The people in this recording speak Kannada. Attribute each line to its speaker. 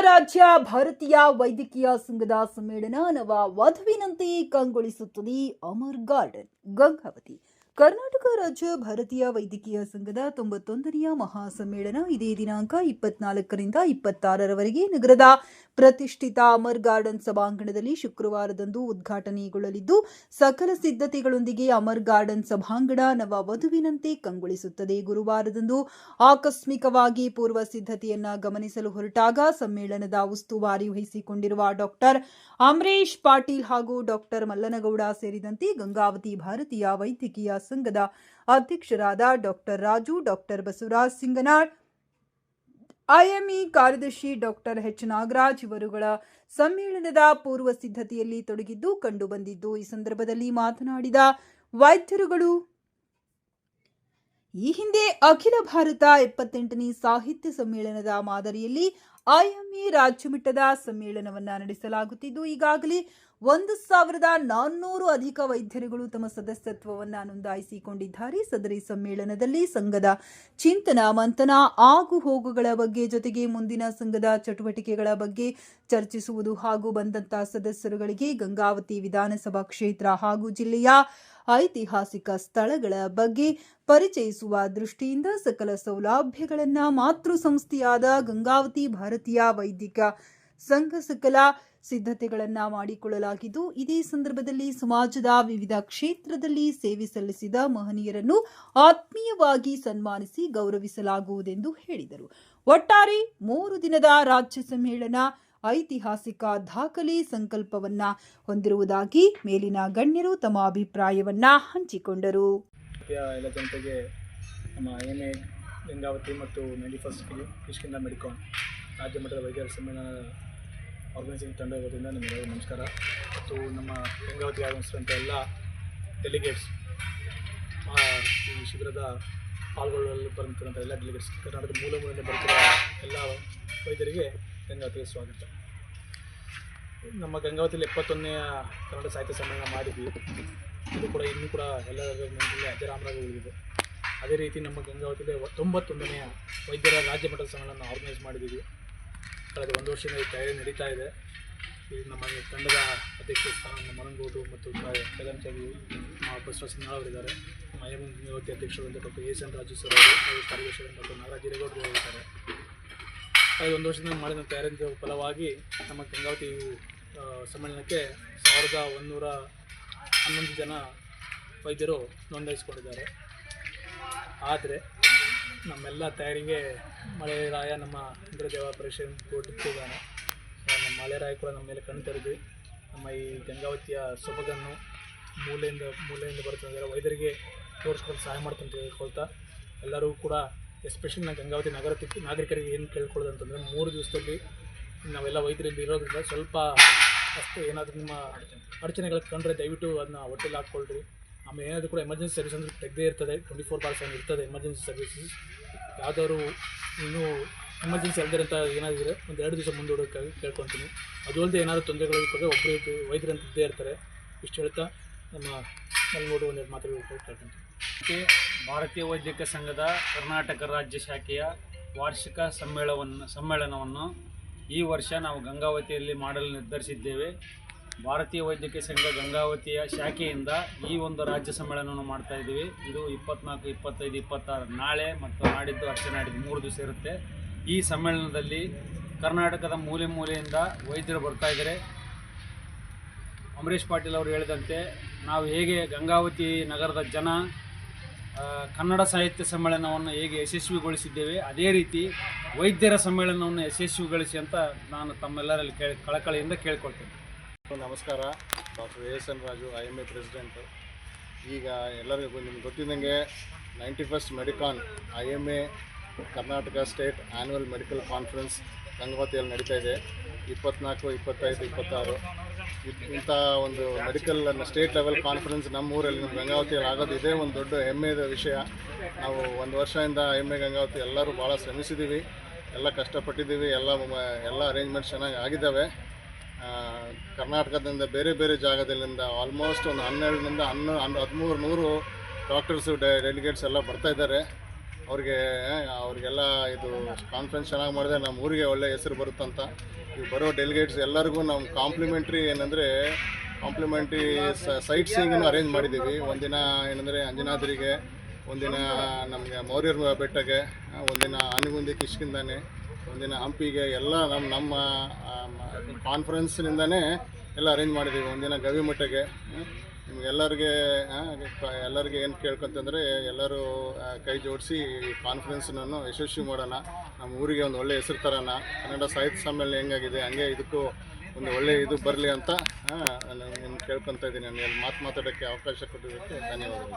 Speaker 1: ರಾಜ್ಯ ಭಾರತೀಯ ವೈದ್ಯಕೀಯ ಸಂಘದ ಸಮ್ಮೇಳನ ನವ ವಧುವಿನಂತೆ ಕಂಗೊಳಿಸುತ್ತದೆ ಅಮರ್ ಗಾರ್ಡನ್. ಗಂಗಾವತಿ. ಕರ್ನಾಟಕ ರಾಜ್ಯ ಭಾರತೀಯ ವೈದ್ಯಕೀಯ ಸಂಘದ ತೊಂಬತ್ತೊಂದನೆಯ ಮಹಾಸಮ್ಮೇಳನ ಇದೇ ದಿನಾಂಕ ಇಪ್ಪತ್ನಾಲ್ಕರಿಂದ ಇಪ್ಪತ್ತಾರರವರೆಗೆ ನಗರದ ಪ್ರತಿಷ್ಠಿತ ಅಮರ್ ಗಾರ್ಡನ್ ಸಭಾಂಗಣದಲ್ಲಿ ಶುಕ್ರವಾರದಂದು ಉದ್ಘಾಟನೆಗೊಳ್ಳಲಿದ್ದು, ಸಕಲ ಸಿದ್ಧತೆಗಳೊಂದಿಗೆ ಅಮರ್ ಗಾರ್ಡನ್ ಸಭಾಂಗಣ ನವ ವಧುವಿನಂತೆ ಕಂಗೊಳಿಸುತ್ತದೆ. ಗುರುವಾರದಂದು ಆಕಸ್ಮಿಕವಾಗಿ ಪೂರ್ವ ಸಿದ್ಧತೆಯನ್ನ ಗಮನಿಸಲು ಹೊರಟಾಗ ಸಮ್ಮೇಳನದ ಉಸ್ತುವಾರಿ ವಹಿಸಿಕೊಂಡಿರುವ ಡಾಕ್ಟರ್ ಅಮರೇಶ್ ಪಾಟೀಲ್ ಹಾಗೂ ಡಾಕ್ಟರ್ ಮಲ್ಲನಗೌಡ ಸೇರಿದಂತೆ ಗಂಗಾವತಿ ಭಾರತೀಯ ವೈದ್ಯಕೀಯ ಸಂಘದ ಅಧ್ಯಕ್ಷರಾದ doctor Raju doctor Basavaraj Singanal I M E ಕಾರ್ಯದರ್ಶಿ ಡಾಕ್ಟರ್ ಎಚ್ ನಾಗರಾಜ್ ಇವರುಗಳ ಸಮ್ಮೇಳನದ ಪೂರ್ವ ಸಿದ್ಧತೆಯಲ್ಲಿ ತೊಡಗಿದ್ದು ಕಂಡುಬಂದಿದ್ದು ಈ ಸಂದರ್ಭದಲ್ಲಿ ಮಾತನಾಡಿದ ವೈದ್ಯರುಗಳು, ಈ ಹಿಂದೆ ಅಖಿಲ ಭಾರತ ಎಪ್ಪತ್ತೆಂಟನೇ ಸಾಹಿತ್ಯ ಸಮ್ಮೇಳನದ ಮಾದರಿಯಲ್ಲಿ ಐಎಂಎ ರಾಜ್ಯ ಮಟ್ಟದ ಸಮ್ಮೇಳನವನ್ನ ನಡೆಸಲಾಗುತ್ತಿದ್ದು. ಈಗಾಗಲೇ ಒಂದು ಸಾವಿರದ ನಾನ್ನೂರು ಅಧಿಕ ವೈದ್ಯರುಗಳು ತಮ್ಮ ಸದಸ್ಯತ್ವವನ್ನು ನೋಂದಾಯಿಸಿಕೊಂಡಿದ್ದಾರೆ. ಸದರಿ ಸಮ್ಮೇಳನದಲ್ಲಿ ಸಂಘದ ಚಿಂತನ, ಮಂಥನ, ಆಗು ಹೋಗುಗಳ ಬಗ್ಗೆ ಜೊತೆಗೆ ಮುಂದಿನ ಸಂಘದ ಚಟುವಟಿಕೆಗಳ ಬಗ್ಗೆ ಚರ್ಚಿಸುವುದು ಹಾಗೂ ಬಂದಂತಹ ಸದಸ್ಯರುಗಳಿಗೆ ಗಂಗಾವತಿ ವಿಧಾನಸಭಾ ಕ್ಷೇತ್ರ ಹಾಗೂ ಜಿಲ್ಲೆಯ ಐತಿಹಾಸಿಕ ಸ್ಥಳಗಳ ಬಗ್ಗೆ ಪರಿಚಯಿಸುವ ದೃಷ್ಟಿಯಿಂದ ಸಕಲ ಸೌಲಭ್ಯಗಳನ್ನು ಮಾತೃ ಸಂಸ್ಥೆಯಾದ ಗಂಗಾವತಿ ಭಾರತೀಯ ವೈದಿಕ ಸಂಘ ಸಕಲ ಸಿದ್ಧತೆಗಳನ್ನು ಮಾಡಿಕೊಳ್ಳಲಾಗಿದ್ದು, ಇದೇ ಸಂದರ್ಭದಲ್ಲಿ ಸಮಾಜದ ವಿವಿಧ ಕ್ಷೇತ್ರದಲ್ಲಿ ಸೇವೆ ಸಲ್ಲಿಸಿದ ಮಹನೀಯರನ್ನು ಆತ್ಮೀಯವಾಗಿ ಸನ್ಮಾನಿಸಿ ಗೌರವಿಸಲಾಗುವುದೆಂದು ಹೇಳಿದರು. ಒಟ್ಟಾರೆ ಮೂರು ದಿನದ ರಾಜ್ಯ ಸಮ್ಮೇಳನ, ಐತಿಹಾಸಿಕ ದಾಖಲೆ ಸಂಕಲ್ಪವನ್ನ ಹೊಂದಿರುವುದಾಗಿ ಮೇಲಿನ ಗಣ್ಯರು ತಮ್ಮ ಅಭಿಪ್ರಾಯವನ್ನ ಹಂಚಿಕೊಂಡರು.
Speaker 2: ಎಲ್ಲ ಜನತೆಗೆ ನಮ್ಮ ಮತ್ತು ನೈಂಟಿ ಫಸ್ಟ್ ಮೆಡಿಕಾನ್ ರಾಜ್ಯ ಮಟ್ಟದ ವೈದ್ಯರ ಸಮ್ಮೇಳನ ಆರ್ಗನೈಸಿಂಗ್ ತಂಡ ಇರೋದ್ರಿಂದ ನಿಮಗೆಲ್ಲರಿಗೂ ನಮಸ್ಕಾರ. ಮತ್ತು ನಮ್ಮ ಗಂಗಾವತಿ ಆಗಮಿಸಿದಂಥ ಎಲ್ಲ ಡೆಲಿಗೇಟ್ಸ್ ಈ ಶಿಬಿರದ ಪಾಲ್ಗೊಳ್ಳಲು ಬರುತ್ತಿರುವಂಥ ಎಲ್ಲ ಡೆಲಿಗೇಟ್ಸ್ ಕರ್ನಾಟಕದ ಮೂಲ ಮೂಲದಿಂದ ಬರುತ್ತಿರುವ ಎಲ್ಲ ವೈದ್ಯರಿಗೆ ಗಂಗಾವತಿಗೆ ಸ್ವಾಗತ. ನಮ್ಮ ಗಂಗಾವತಿಯಲ್ಲಿ ಎಪ್ಪತ್ತೊಂದನೆಯ ಕನ್ನಡ ಸಾಹಿತ್ಯ ಸಮ್ಮೇಳನ ಮಾಡಿದ್ವಿ. ಇದು ಕೂಡ ಇನ್ನೂ ಕೂಡ ಎಲ್ಲರ ಅಜಯ ಅಜರಾಮರಾಗಿ ಉಳಿದಿದೆ. ಅದೇ ರೀತಿ ನಮ್ಮ ಗಂಗಾವತಿಯಲ್ಲಿ ತೊಂಬತ್ತೊಂದನೆಯ ವೈದ್ಯರ ರಾಜ್ಯ ಮಟ್ಟದ ಸಮ್ಮೇಳನ ಆರ್ಗನೈಸ್ ಮಾಡಿದ್ದೀವಿ. ಕಳೆದ ಒಂದು ವರ್ಷದಿಂದ ತಯಾರಿ ನಡೀತಾ ಇದೆ. ಈ ನಮ್ಮ ತಂಡದ ಅಧ್ಯಕ್ಷ ಸ್ಥಾನ ಮನಗೋಡು ಮತ್ತು ಪ್ರಧಾನಚಾರಿ ನಮ್ಮ ಬಸವ ಸಿನ್ಹಾ ಅವರಿದ್ದಾರೆ. ಗಂಗಾವತಿ ಅಧ್ಯಕ್ಷರಾದಂಥ doctor S N Raju sir ಅವರು ಹಾಗೂ ಕಾರ್ಯದರ್ಶಿ ಡಾಕ್ಟರ್ ನಾಗರಾಜ್ ಇದ್ದಾರೆ ಕಳೆದ ಒಂದು ವರ್ಷದಿಂದ ಮಾಡಿದ ತಯಾರಿ ಫಲವಾಗಿ ನಮ್ಮ ಗಂಗಾವತಿ ಸಮ್ಮೇಳನಕ್ಕೆ ಸಾವಿರದ ಒಂದೂರ ಹನ್ನೊಂದು ಜನ ವೈದ್ಯರು ನೋಂದಾಯಿಸಿಕೊಂಡಿದ್ದಾರೆ. ಆದರೆ ನಮ್ಮೆಲ್ಲ ತಯಾರಿಗೆ ಮಳೆರಾಯ ನಮ್ಮ ಇಂದ್ರದೇವ ಪರಿಷನ್ ಕೊಟ್ಟಿದ್ದಾನೆ ನಮ್ಮ ಮಳೆರಾಯ ಕೂಡ ನಮ್ಮ ಮೇಲೆ ಕಣ್ ತೆರೆದು ನಮ್ಮ ಈ ಗಂಗಾವತಿಯ ಸೊಬಗನ್ನು ಮೂಲೆಯಿಂದ ಮೂಲೆಯಿಂದ ಬರ್ತಂದರೆ ವೈದ್ಯರಿಗೆ ತೋರಿಸ್ಕೊಂಡು ಸಹಾಯ ಮಾಡ್ತಂತ ಹೇಳ್ಕೊಳ್ತಾ, ಎಲ್ಲರೂ ಕೂಡ ಎಸ್ಪೆಷಲಿ ನಾನು ಗಂಗಾವತಿ ನಗರ ನಾಗರಿಕರಿಗೆ ಏನು ಕೇಳ್ಕೊಳ್ಳೋದು ಅಂತಂದರೆ ಮೂರು ದಿವಸದಲ್ಲಿ ನಾವೆಲ್ಲ ವೈದ್ಯರಲ್ಲಿ ಇರೋದ್ರಿಂದ ಸ್ವಲ್ಪ ಅಷ್ಟೇ ಏನಾದರೂ ನಿಮ್ಮ ಅಡಚಣೆಗಳು ಕಂಡ್ರೆ ದಯವಿಟ್ಟು ಅದನ್ನ ಹೊಟ್ಟೆಲಿ ಹಾಕ್ಕೊಳ್ರಿ. ಆಮೇಲೆ ಏನಾದರೂ ಕೂಡ ಎಮರ್ಜೆನ್ಸಿ ಸರ್ವಿಸ್ ಅಂದರೆ ತೆಗೆದೇ ಇರ್ತದೆ ಟ್ವೆಂಟಿ ಫೋರ್ ಬಾರ್ ಸೆವೆನ್ ಇರ್ತದೆ ಎಮರ್ಜೆನ್ಸಿ ಸರ್ವಿಸಸ್ ಯಾವ್ದಾದ್ರು ಇನ್ನೂ ಎಮರ್ಜೆನ್ಸಿ ಅಲ್ಲದೆ ಅಂತ ಏನಾದಿದ್ರೆ ಒಂದು ಎರಡು ದಿವಸ ಮುಂದೂಡೋಕ್ಕಾಗಿ ಕೇಳ್ಕೊತೀನಿ ಅದು ಅಲ್ಲದೆ ಏನಾದರೂ ತೊಂದರೆಗಳು ಇರ್ತದೆ ಒಬ್ಬರು ವೈದ್ಯರಂತ ಇದ್ದೇ ಇರ್ತಾರೆ. ಇಷ್ಟು ಹೇಳ್ತಾ ನಮ್ಮ ಮಲ್ಗೋಡು ಒಂದೆರಡು ಮಾತುಗಳು ಕೇಳ್ಕೊತೀನಿ
Speaker 3: ಮತ್ತು ಭಾರತೀಯ ವೈದ್ಯಕೀಯ ಸಂಘದ ಕರ್ನಾಟಕ ರಾಜ್ಯ ಶಾಖೆಯ ವಾರ್ಷಿಕ ಸಮ್ಮೇಳನವನ್ನು ಸಮ್ಮೇಳನವನ್ನು ಈ ವರ್ಷ ನಾವು ಗಂಗಾವತಿಯಲ್ಲಿ ಮಾಡಲು ನಿರ್ಧರಿಸಿದ್ದೇವೆ. ಭಾರತೀಯ ವೈದ್ಯಕೀಯ ಸಂಘ ಗಂಗಾವತಿಯ ಶಾಖೆಯಿಂದ ಈ ಒಂದು ರಾಜ್ಯ ಸಮ್ಮೇಳನವನ್ನು ಮಾಡ್ತಾ ಇದ್ದೀವಿ. ಇದು ಇಪ್ಪತ್ನಾಲ್ಕು, ಇಪ್ಪತ್ತೈದು, ಇಪ್ಪತ್ತಾರು ನಾಳೆ ಮತ್ತು ನಾಡಿದ್ದು ಅಷ್ಟೇ ನಾಡಿದ್ದು ಮೂರು ದಿವಸ ಇರುತ್ತೆ. ಈ ಸಮ್ಮೇಳನದಲ್ಲಿ ಕರ್ನಾಟಕದ ಮೂಲೆ ಮೂಲೆಯಿಂದ ವೈದ್ಯರು ಬರ್ತಾ ಇದ್ದಾರೆ. ಅಮರೀಶ್ ಪಾಟೀಲ್ ಅವರು ಹೇಳಿದಂತೆ ನಾವು ಹೇಗೆ ಗಂಗಾವತಿ ನಗರದ ಜನ ಕನ್ನಡ ಸಾಹಿತ್ಯ ಸಮ್ಮೇಳನವನ್ನು ಹೇಗೆ ಯಶಸ್ವಿಗೊಳಿಸಿದ್ದೇವೆ, ಅದೇ ರೀತಿ ವೈದ್ಯರ ಸಮ್ಮೇಳನವನ್ನು ಯಶಸ್ವಿಗೊಳಿಸಿ ಅಂತ ನಾನು ತಮ್ಮೆಲ್ಲರಲ್ಲಿ ಕೇಳಿ, ಕಳಕಳಿಯಿಂದ ಕೇಳ್ಕೊಳ್ತೇನೆ.
Speaker 4: ನಮಸ್ಕಾರ. Doctor A S N Raju, I M A president. ಈಗ ಎಲ್ಲರಿಗೂ ನಿಮ್ಗೆ ಗೊತ್ತಿದ್ದಂಗೆ ninety first Medicon, I M A, Karnataka state annual medical conference ಗಂಗಾವತಿಯಲ್ಲಿ ನಡೀತಾ ಇದೆ. ಇಪ್ಪತ್ನಾಲ್ಕು, ಇಪ್ಪತ್ತೈದು, ಇಪ್ಪತ್ತಾರು. ಇಂಥ ಒಂದು ಮೆಡಿಕಲ್ ಸ್ಟೇಟ್ ಲೆವೆಲ್ ಕಾನ್ಫರೆನ್ಸ್ ನಮ್ಮ ಊರಲ್ಲಿ ಗಂಗಾವತಿಯಲ್ಲಿ ಆಗೋದು ಇದೇ ಒಂದು ದೊಡ್ಡ ಹೆಮ್ಮೆಯ ವಿಷಯ. ನಾವು ಒಂದು ವರ್ಷದಿಂದ ಎ ಗಂಗಾವತಿ ಎಲ್ಲರೂ ಭಾಳ ಶ್ರಮಿಸಿದ್ದೀವಿ ಎಲ್ಲ ಕಷ್ಟಪಟ್ಟಿದ್ದೀವಿ. ಎಲ್ಲ ಎಲ್ಲ ಅರೇಂಜ್ಮೆಂಟ್ಸ್ ಚೆನ್ನಾಗಿ ಆಗಿದ್ದಾವೆ. ಕರ್ನಾಟಕದಿಂದ ಬೇರೆ ಬೇರೆ ಜಾಗದಲ್ಲಿಂದ ಆಲ್ಮೋಸ್ಟ್ ಒಂದು ಹನ್ನೆರಡರಿಂದ ಹನ್ನೊ ಹನ್ ಹದಿಮೂರು, ನೂರು ಡಾಕ್ಟರ್ಸು ಡೆಲಿಗೇಟ್ಸ್ ಎಲ್ಲ ಬರ್ತಾ ಇದ್ದಾರೆ. ಅವ್ರಿಗೆ ಅವ್ರಿಗೆಲ್ಲ ಇದು ಕಾನ್ಫರೆನ್ಸ್ ಚೆನ್ನಾಗಿ ಮಾಡಿದ್ರೆ ನಮ್ಮ ಊರಿಗೆ ಒಳ್ಳೆ ಹೆಸರು ಬರುತ್ತಂತ ಈ ಬರೋ ಡೆಲಿಗೇಟ್ಸ್ ಎಲ್ಲರಿಗೂ ನಮ್ಮ ಕಾಂಪ್ಲಿಮೆಂಟ್ರಿ ಏನಂದರೆ ಕಾಂಪ್ಲಿಮೆಂಟ್ರಿ ಸೈಟ್ ಸೀಯಿಂಗನ್ನು ಅರೇಂಜ್ ಮಾಡಿದ್ದೀವಿ. ಒಂದಿನ ಏನಂದರೆ ಅಂಜನಾದ್ರಿಗೆ, ಒಂದಿನ ನಮಗೆ ಮೌರ್ಯರ ಬೆಟ್ಟಕ್ಕೆ ಒಂದಿನ ಆನೆಗುಂದಿ ಕಿಷ್ಕಿಂದಾನೆ. ಒಂದಿನ ಹಂಪಿಗೆ ಎಲ್ಲ ನಮ್ಮ ನಮ್ಮ ಕಾನ್ಫರೆನ್ಸ್ನಿಂದನೇ ಎಲ್ಲ ಅರೇಂಜ್ ಮಾಡಿದ್ದೀವಿ ಒಂದಿನ ಗವಿಮಠಕ್ಕೆ ನಿಮ್ಗೆಲ್ಲರಿಗೆ ಎಲ್ಲರಿಗೆ ಏನು ಕೇಳ್ಕೊಂತಂದರೆ ಎಲ್ಲರೂ ಕೈ ಜೋಡಿಸಿ ಈ ಕಾನ್ಫರೆನ್ಸ್ನನ್ನು ಯಶಸ್ವಿ ಮಾಡೋಣ. ನಮ್ಮ ಊರಿಗೆ ಒಂದು ಒಳ್ಳೆಯ ಹೆಸರು ತರೋಣ. ಕನ್ನಡ ಸಾಹಿತ್ಯ ಸಮ್ಮೇಳನ ಹೆಂಗಾಗಿದೆ, ಹಂಗೆ ಇದಕ್ಕೂ ಒಂದು ಒಳ್ಳೆ ಇದು ಬರಲಿ ಅಂತ ನಾನು ಕೇಳ್ಕೊತಾ ಇದ್ದೀನಿ. ನನಗೆ ಮಾತು ಮಾತಾಡೋಕ್ಕೆ ಅವಕಾಶ ಕೊಟ್ಟಿದ್ದಕ್ಕೆ ಧನ್ಯವಾದಗಳು.